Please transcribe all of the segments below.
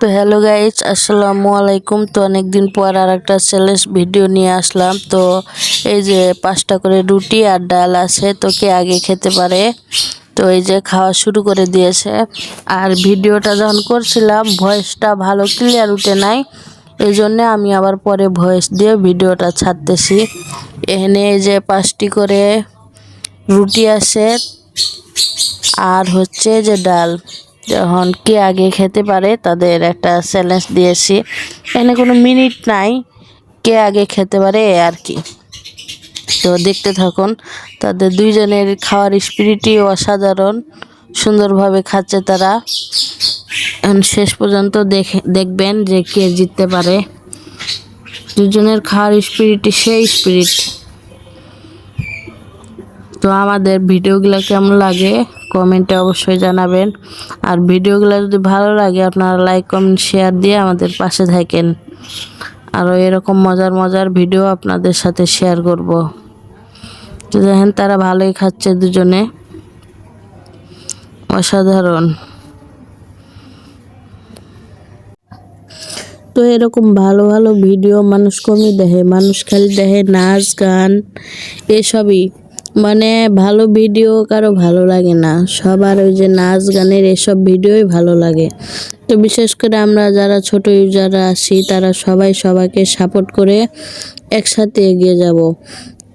তো hello guys, আসসালামু আলাইকুম। তো অনেকদিন পর আর একটা চ্যালেঞ্জ ভিডিও নিয়ে আসলাম। তো এই যে পাঁচটা করে রুটি আর ডাল আছে, তো কে আগে খেতে পারে? তো এই যে খাওয়া শুরু করে দিয়েছে। আর ভিডিওটা যখন করছিলাম ভয়েসটা ভালো ক্লিয়ার উঠে নাই। এই জন্যে আমি আবার পরে ভয়েস দিয়ে ভিডিওটা ছাড়তেছি। এখানে এই যে পাঁচটি করে রুটি আছে, আর হচ্ছে যে ডাল। যখন কে আগে খেতে পারে, তাদের একটা চ্যালেঞ্জ দিয়েছি। এখানে কোনো মিনিট নাই, কে আগে খেতে পারে আর কি। তো দেখতে থাকুন, তাদের দুইজনের খাওয়ার স্পিরিটই অসাধারণ, সুন্দরভাবে খাচ্ছে তারা। শেষ পর্যন্ত দেখে, দেখবেন যে কে জিততে পারে। দুজনের খাওয়ার স্পিরিটই সেই স্পিরিট তো আমাদের ভিডিওগুলো কেমন লাগে, কমেন্টে অবশ্যই জানাবেন। আর ভিডিওগুলো যদি ভালো লাগে, আপনারা লাইক কমেন্ট শেয়ার দিয়ে আমাদের পাশে থাকেন। আরও এরকম মজার মজার ভিডিও আপনাদের সাথে শেয়ার করব। তো দেখেন, তারা ভালোই খাচ্ছে দুজনে। অসাধারণ। তো এরকম ভালো ভালো ভিডিও মানুষ কমই দেখে। মানুষ খালি দেখে নাচ, গান, এসবই। মানে ভালো ভিডিও কারও ভালো লাগে না। সবার ওই যে নাচ গানের এসব ভিডিওই ভালো লাগে। তো বিশেষ করে আমরা যারা ছোট ইউজাররা আসি তারা সবাই সবাইকে সাপোর্ট করে একসাথে এগিয়ে যাব।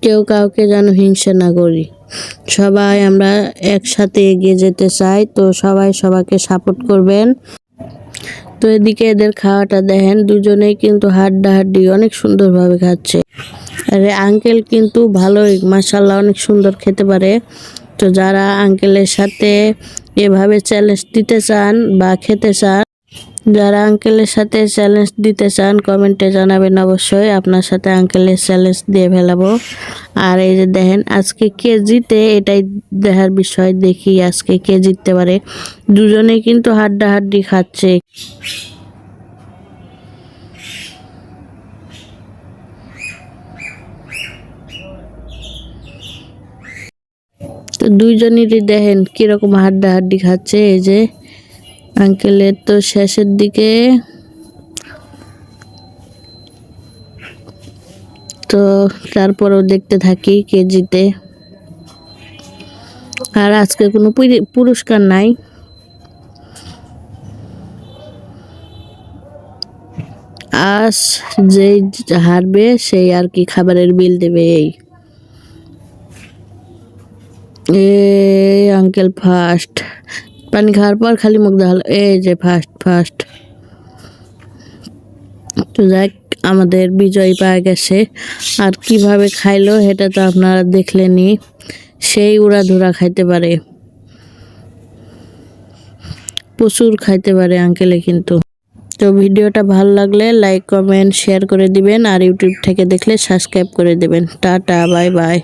কেউ কাউকে যেন হিংসা না করি। সবাই আমরা একসাথে এগিয়ে যেতে চাই, তো সবাই সবাইকে সাপোর্ট করবেন। তো এদিকে এদের খাওয়াটা দেখেন, দুজনেই কিন্তু হাড্ডা হাড্ডি অনেক সুন্দরভাবে খাচ্ছে। আরে আঙ্কেল কিন্তু ভালোই মাসাল্লাহ অনেক সুন্দর খেতে পারে। তো যারা আঙ্কেলের সাথে এভাবে চ্যালেঞ্জ দিতে চান বা খেতে চান, যারা আঙ্কেলের সাথে চ্যালেঞ্জ দিতে চান, কমেন্টে জানাবেন অবশ্যই। আপনার সাথে আঙ্কেলের চ্যালেঞ্জ দিয়ে ফেলাবো। আর এই যে দেখেন, আজকে কে জিতে এটাই দেখার বিষয়, দেখি আজকে কে জিততে পারে। দুজনেই কিন্তু হাড্ডা হাড্ডি খাচ্ছে। তো দুইজনেরই দেখেন কীরকম হাড্ডা হাড্ডি খাচ্ছে, এই যে আঙ্কেলের তো শেষের দিকে। তো তারপরেও দেখতে থাকি কে জিতে আর আজকে কোনো পুরি- পুরস্কার নাই। আজ যেই হারবে সেই আর কি খাবারের বিল দেবে এই। এ আঙ্কেল ফার্স্ট পানি খাওয়ার পর খালি মুখ দেখাল এই যে ফার্স্ট ফার্স্ট তো যাক, আমাদের বিজয় পাওয়া গেছে। আর কীভাবে খাইলো সেটা তো আপনারা দেখলেনি সেই উড়াধুরা খাইতে পারে। প্রচুর খাইতে পারে আঙ্কেলে কিন্তু। তো ভিডিওটা ভালো লাগলে লাইক কমেন্ট শেয়ার করে দিবেন। আর ইউটিউব থেকে দেখলে সাবস্ক্রাইব করে দিবেন। Tata bye bye